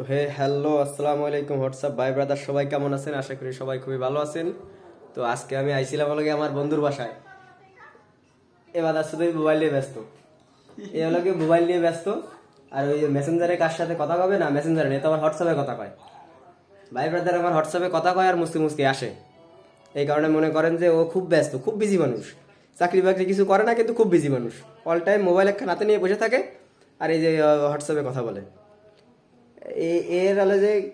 তো হে, হ্যালো, আসসালামু আলাইকুম, হোয়াটসঅ্যাপ, ভাই, ব্রাদার, সবাই কেমন আছেন? আশা করি সবাই খুবই ভালো আছেন। তো আজকে আমি আইছিলাম হলো গিয়ে আমার বন্ধুর বাসায়। এবার তার শুধু মোবাইল নিয়ে ব্যস্ত। এ হলো গিয়ে মোবাইল নিয়ে ব্যস্ত। আর ওই মেসেঞ্জারে কার সাথে কথা কবে না মেসেঞ্জারে নেই তো আমার হোয়াটসঅ্যাপে কথা কয়। ভাই, ব্রাদার, আমার হোয়াটসঅ্যাপে কথা কয় আর মুস্তি মুস্তি আসে। এই কারণে মনে করেন যে ও খুব ব্যস্ত, খুব বিজি মানুষ। চাকরি বাকরি কিছু করে না, কিন্তু খুব বিজি মানুষ। অল টাইম মোবাইল একটা হাতে নিয়ে বসে থাকে আর এই যে হোয়াটসঅ্যাপে কথা বলে। এর হলো যে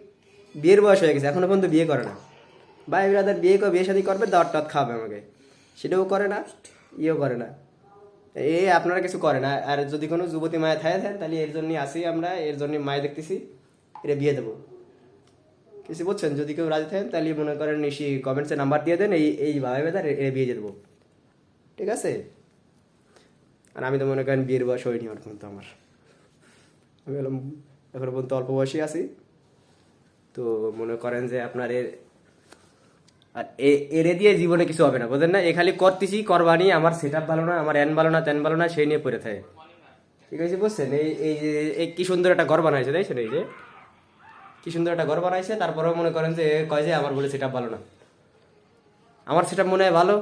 বিয়ের বয়স হয়ে গেছে, এখনও পর্যন্ত বিয়ে করে না। ভাই ব্রাদার বিয়ে করে, বিয়ে শাদী করবে, দাওয়াত টাত খাওয়াবে আমাকে। সেটাও করে না, ইয়েও করে না। এ, আপনারা কিছু করে না। আর যদি কোনো যুবতী মায়া থাকে থাকেন তাহলে এর জন্যই আসি আমরা, এর জন্য মায়ে দেখতেছি এটা বিয়ে দেবো। কিছু বুঝছেন? যদি কেউ রাজি থাকেন, তাহলে মনে করেন নিশি কমেন্টসে নাম্বার দিয়ে দেন, এই এই ভাই বেদার এ বিয়ে দেবো। ঠিক আছে? আর আমি তো মনে করেন বিয়ের বয়স হয়নি আমার কিন্তু আমার। আমি হলাম এখন পর্যন্ত অল্প বয়সী আছি। তো মনে করেন যে আপনার এর আর এরে দিয়ে জীবনে কিছু হবে না, বুঝলেন না? এ খালি করতেছি, করবানি, আমার সেট ভালো না, আমার এন ভালো না তেন ভালো না সেই নিয়ে পড়ে থাকে। ঠিক আছে, বুঝছেন? এই এই যে এই কি সুন্দর একটা ঘর বানাইছে, দেখছেন এই যে? কি সুন্দর একটা ঘর বানাইছে, তারপরেও মনে করেন যে কয় যে আমার বলে সেটা ভালো না। আমার সেটা মনে হয় ভালো।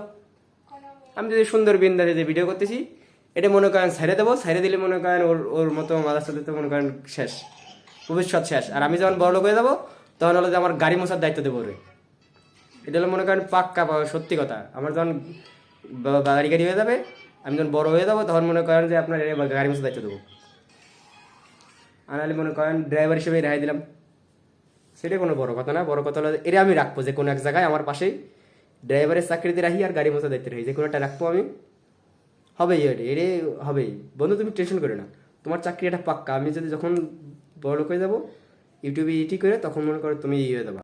আমি যদি সুন্দর বিন্দাতে যে ভিডিও করতেছি, এটা মনে করেন ছেড়ে দেবো ছেড়ে দিলে মনে করেন ওর ওর মতো মাদার সাথে তো মনে করেন শেষ। ভবিষ্যৎ শেষ। আর আমি যখন বড় লোক হয়ে যাব, তখন হলো যে আমার গাড়ি মোছার দায়িত্ব দেবো ওরে। এটা হলো মনে করেন পাক্কা সত্যি কথা। আমার যখন বাড়ি গাড়ি হয়ে যাবে, আমি যখন বড় হয়ে যাব, তখন মনে করেন যে আপনার গাড়ি মোছার দায়িত্ব দেবো। আর নাহলে মনে করেন ড্রাইভার হিসেবে রেহাই দিলাম। সেটাই কোনো বড় কথা না। বড় কথা হলো এটা আমি রাখব যে কোনো এক জায়গায় আমার পাশেই। ড্রাইভারের চাকরিতে রাখি আর গাড়ি মোছা দায়িত্ব রাখি। যে কোনো একটা রাখব আমি। হবেই এটা এরে হবেই। বন্ধু তুমি টেনশন করে না। তোমার চাকরি এটা পাক্কা। আমি যদি যখন বড় লোক হয়ে যাব ইউটিউবে এডিটিং করে তখন মনে করো তুমি ইয়ে হয়ে যাবা।